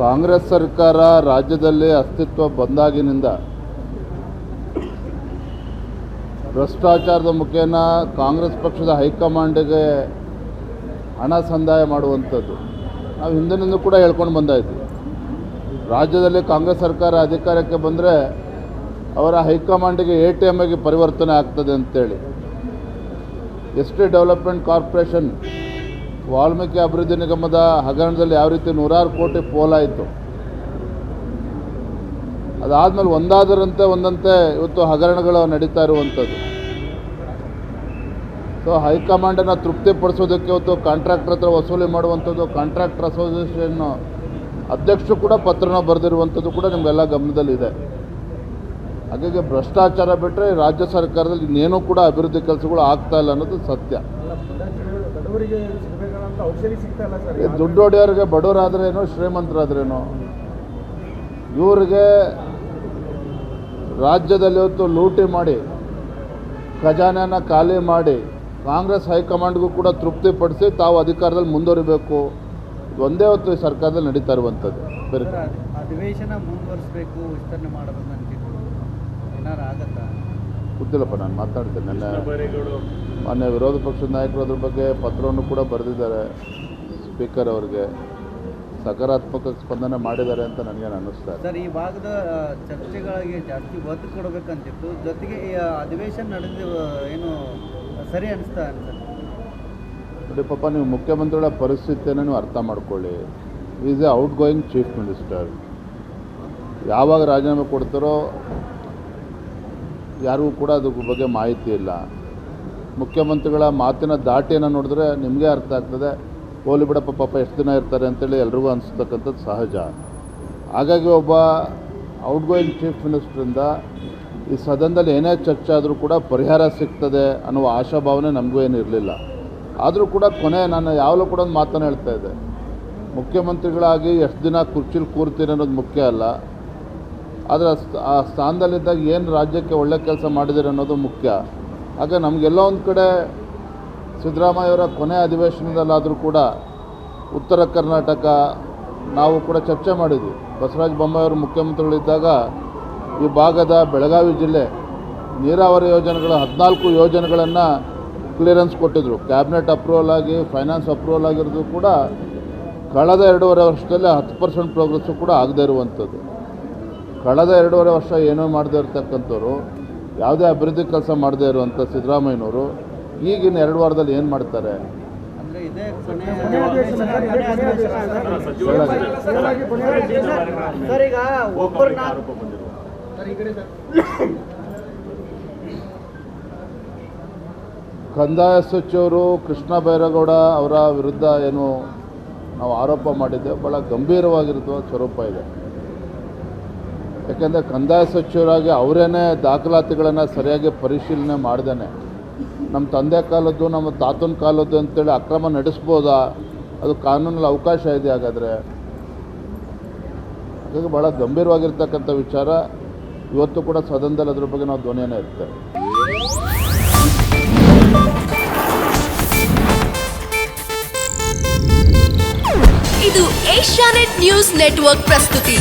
ಕಾಂಗ್ರೆಸ್ ಸರ್ಕಾರ ರಾಜ್ಯದಲ್ಲಿ ಅಸ್ತಿತ್ವ ಬಂದಾಗಿನಿಂದ ಭ್ರಷ್ಟಾಚಾರದ ಮುಖೇನ ಕಾಂಗ್ರೆಸ್ ಪಕ್ಷದ ಹೈಕಮಾಂಡ್ಗೆ ಹಣ ಸಂದಾಯ ಮಾಡುವಂಥದ್ದು. ನಾವು ಹಿಂದಿನಿಂದ ಕೂಡ ಹೇಳ್ಕೊಂಡು ಬಂದಾಯಿತು ರಾಜ್ಯದಲ್ಲಿ ಕಾಂಗ್ರೆಸ್ ಸರ್ಕಾರ ಅಧಿಕಾರಕ್ಕೆ ಬಂದರೆ ಅವರ ಹೈಕಮಾಂಡಿಗೆ ಎ ಟಿ ಎಂ ಆಗಿ ಪರಿವರ್ತನೆ ಆಗ್ತದೆ ಅಂತೇಳಿ. S T development corporation Valmiki ಅಭಿವೃದ್ಧಿ ನಿಗಮದ ಹಗರಣದಲ್ಲಿ ಯಾವ ರೀತಿ ನೂರಾರು ಕೋಟಿ ಪೋಲಾಯಿತು ಅದಾದಮೇಲೆ ಒಂದಾದರಂತೆ ಒಂದಂತೆ ಇವತ್ತು ಹಗರಣಗಳು ನಡೀತಾ ಇರುವಂಥದ್ದು. ಸೊ ಹೈಕಮಾಂಡನ್ನು ತೃಪ್ತಿಪಡಿಸೋದಕ್ಕೆ ಇವತ್ತು ಕಾಂಟ್ರಾಕ್ಟರ್ ಹತ್ರ ವಸೂಲಿ ಮಾಡುವಂಥದ್ದು ಕಾಂಟ್ರಾಕ್ಟರ್ ಅಸೋಸಿಯೇಷನ್ ಅಧ್ಯಕ್ಷರು ಕೂಡ ಪತ್ರನ ಬರೆದಿರುವಂಥದ್ದು ಕೂಡ ನಿಮಗೆಲ್ಲ ಗಮನದಲ್ಲಿದೆ. ಹಾಗಾಗಿ ಭ್ರಷ್ಟಾಚಾರ ಬಿಟ್ಟರೆ ರಾಜ್ಯ ಸರ್ಕಾರದಲ್ಲಿ ಇನ್ನೇನೂ ಕೂಡ ಅಭಿವೃದ್ಧಿ ಕೆಲಸಗಳು ಆಗ್ತಾ ಇಲ್ಲ ಅನ್ನೋದು ಸತ್ಯ. ಬಡವರಿಗೆ ಸಿಗಬೇಕಾದಂಥ ಔಷಧಿ ಸಿಗ್ತಾ ಇಲ್ಲ ಸರ್. ಈ ದುಡ್ಡು ಹೊಡೆಯೋರಿಗೆ ಬಡವರಾದ್ರೇನು ಶ್ರೀಮಂತರಾದ್ರೇನು? ಇವರಿಗೆ ರಾಜ್ಯದಲ್ಲಿ ಇವತ್ತು ಲೂಟಿ ಮಾಡಿ ಖಜಾನೆನ ಖಾಲಿ ಮಾಡಿ ಕಾಂಗ್ರೆಸ್ ಹೈಕಮಾಂಡ್ಗೂ ಕೂಡ ತೃಪ್ತಿಪಡಿಸಿ ತಾವು ಅಧಿಕಾರದಲ್ಲಿ ಮುಂದುವರಿಬೇಕು. ಒಂದೇ ಹೊತ್ತು ಈ ಸರ್ಕಾರದಲ್ಲಿ ನಡೀತಾ ಇರುವಂಥದ್ದು. ಬೇರೆ ಅಧಿವೇಶನ ಮುಂದುವರಿಸಬೇಕು ವಿಸ್ತರಣೆ ಮಾಡಬೇಕು ಅಂತಿದ್ರು ಏನಾರು ಆಗತ್ತಾ? ಗೊತ್ತಿಲ್ಲಪ್ಪ ನಾನು ಮಾತಾಡ್ತೇನೆ. ನನ್ನ ಮಾನ್ಯ ವಿರೋಧ ಪಕ್ಷದ ನಾಯಕರು ಅದ್ರ ಬಗ್ಗೆ ಪತ್ರವನ್ನು ಕೂಡ ಬರೆದಿದ್ದಾರೆ. ಸ್ಪೀಕರ್ ಅವರಿಗೆ ಸಕಾರಾತ್ಮಕ ಸ್ಪಂದನೆ ಮಾಡಿದ್ದಾರೆ ಅಂತ ನನಗೆ ಅನ್ನಿಸ್ತಾ ಸರ್ ಈ ಭಾಗದ ಚರ್ಚೆಗಳಿಗೆ ಜಾಸ್ತಿ ಒತ್ತು ಕೊಡಬೇಕಂತಿತ್ತು. ಜೊತೆಗೆ ಈ ಅಧಿವೇಶನ ನಡೆದ ಏನು ಸರಿ ಅನಿಸ್ತಾ ಅನ್ಸುತ್ತೆ ನೋಡಿ ಪಾಪ ನೀವು ಮುಖ್ಯಮಂತ್ರಿಗಳ ಪರಿಸ್ಥಿತಿಯನ್ನು ನೀವು ಅರ್ಥ ಮಾಡ್ಕೊಳ್ಳಿ. Is a outgoing chief minister ಯಾವಾಗ ರಾಜೀನಾಮೆ ಕೊಡ್ತಾರೋ ಯಾರಿಗೂ ಕೂಡ ಅದ್ರ ಬಗ್ಗೆ ಮಾಹಿತಿ ಇಲ್ಲ. ಮುಖ್ಯಮಂತ್ರಿಗಳ ಮಾತಿನ ದಾಟಿಯನ್ನು ನೋಡಿದ್ರೆ ನಿಮಗೆ ಅರ್ಥ ಆಗ್ತದೆ. ಹೋಲಿ ಬಿಡಪ್ಪ, ಪಾಪ ಎಷ್ಟು ದಿನ ಇರ್ತಾರೆ ಅಂತೇಳಿ ಎಲ್ರಿಗೂ ಅನಿಸ್ತಕ್ಕಂಥದ್ದು ಸಹಜ. ಹಾಗಾಗಿ ಒಬ್ಬ ಔಟ್ ಗೋಯಿಂಗ್ ಚೀಫ್ ಮಿನಿಸ್ಟ್ರಿಂದ ಈ ಸದನದಲ್ಲಿ ಏನೇ ಚರ್ಚೆ ಆದರೂ ಕೂಡ ಪರಿಹಾರ ಸಿಗ್ತದೆ ಅನ್ನುವ ಆಶಾಭಾವನೆ ನಮಗೂ ಏನು ಇರಲಿಲ್ಲ. ಆದರೂ ಕೂಡ ಕೊನೆ ನಾನು ಯಾವಾಗಲೂ ಕೂಡ ಒಂದು ಮಾತನ್ನು ಹೇಳ್ತಾ ಇದ್ದೆ. ಮುಖ್ಯಮಂತ್ರಿಗಳಾಗಿ ಎಷ್ಟು ದಿನ ಕುರ್ಚಿಲಿ ಕೂರ್ತೀನಿ ಅನ್ನೋದು ಮುಖ್ಯ ಅಲ್ಲ. ಆದರೆ ಆ ಸ್ಥ- ಆ ಸ್ಥಾನದಲ್ಲಿದ್ದಾಗ ಏನು ರಾಜ್ಯಕ್ಕೆ ಒಳ್ಳೆ ಕೆಲಸ ಮಾಡಿದ್ದೀರಿ ಅನ್ನೋದು ಮುಖ್ಯ. ಹಾಗೆ ನಮಗೆಲ್ಲ ಒಂದು ಕಡೆ ಸಿದ್ದರಾಮಯ್ಯವರ ಕೊನೆ ಅಧಿವೇಶನದಲ್ಲಾದರೂ ಕೂಡ ಉತ್ತರ ಕರ್ನಾಟಕ ನಾವು ಕೂಡ ಚರ್ಚೆ ಮಾಡಿದ್ವಿ. ಬಸವರಾಜ ಬೊಮ್ಮಾಯಿಯವರು ಮುಖ್ಯಮಂತ್ರಿಗಳಿದ್ದಾಗ ಈ ಭಾಗದ ಬೆಳಗಾವಿ ಜಿಲ್ಲೆ ನೀರಾವರಿ ಯೋಜನೆಗಳ ಹದಿನಾಲ್ಕು ಯೋಜನೆಗಳನ್ನು ಕ್ಲಿಯರೆನ್ಸ್ ಕೊಟ್ಟಿದ್ದರು ಕ್ಯಾಬಿನೆಟ್ ಅಪ್ರೂವಲ್ ಆಗಿ, ಫೈನಾನ್ಸ್ ಅಪ್ರೂವಲ್ ಆಗಿರೋದು ಕೂಡ ಕಳೆದ ಎರಡೂವರೆ ವರ್ಷದಲ್ಲಿ ಹತ್ತು ಪರ್ಸೆಂಟ್ ಪ್ರೋಗ್ರೆಸ್ಸು ಕೂಡ ಆಗದೇ ಇರುವಂಥದ್ದು. ಕಳೆದ ಎರಡೂವರೆ ವರ್ಷ ಏನೋ ಮಾಡದೇ ಇರ್ತಕ್ಕಂಥವ್ರು ಯಾವುದೇ ಅಭಿವೃದ್ಧಿ ಕೆಲಸ ಮಾಡದೇ ಇರುವಂಥ ಸಿದ್ದರಾಮಯ್ಯನವರು ಈಗಿನ ಎರಡು ವಾರದಲ್ಲಿ ಏನು ಮಾಡ್ತಾರೆ. ಕಂದಾಯ ಸಚಿವರು ಕೃಷ್ಣ ಬೈರೇಗೌಡ ಅವರ ವಿರುದ್ಧ ಏನು ನಾವು ಆರೋಪ ಮಾಡಿದ್ದೆ ಭಾಳ ಗಂಭೀರವಾಗಿರುವ ಸ್ವರೂಪ ಇದೆ ಯಾಕೆಂದರೆ ಕಂದಾಯ ಸಚಿವರಾಗಿ ಅವರೇನೆ ದಾಖಲಾತಿಗಳನ್ನು ಸರಿಯಾಗಿ ಪರಿಶೀಲನೆ ಮಾಡ್ದೇನೆ. ನಮ್ಮ ತಂದೆ ಕಾಲದ್ದು, ನಮ್ಮ ತಾತನ ಕಾಲದ್ದು ಅಂತೇಳಿ ಅಕ್ರಮ ನಡೆಸ್ಬೋದಾ? ಅದು ಕಾನೂನಲ್ಲಿ ಅವಕಾಶ ಇದೆ ಹಾಗಾದರೆ. ಹಾಗಾಗಿ ಭಾಳ ಗಂಭೀರವಾಗಿರ್ತಕ್ಕಂಥ ವಿಚಾರ. ಇವತ್ತು ಕೂಡ ಸದನದಲ್ಲಿ ಅದ್ರ ಬಗ್ಗೆ ನಾವು ಧ್ವನಿಯನ್ನು ಇರ್ತೇವೆ ಇದು ಏಷ್ಯಾನೆಟ್ ನ್ಯೂಸ್ ನೆಟ್ವರ್ಕ್ ಪ್ರಸ್ತುತಿ.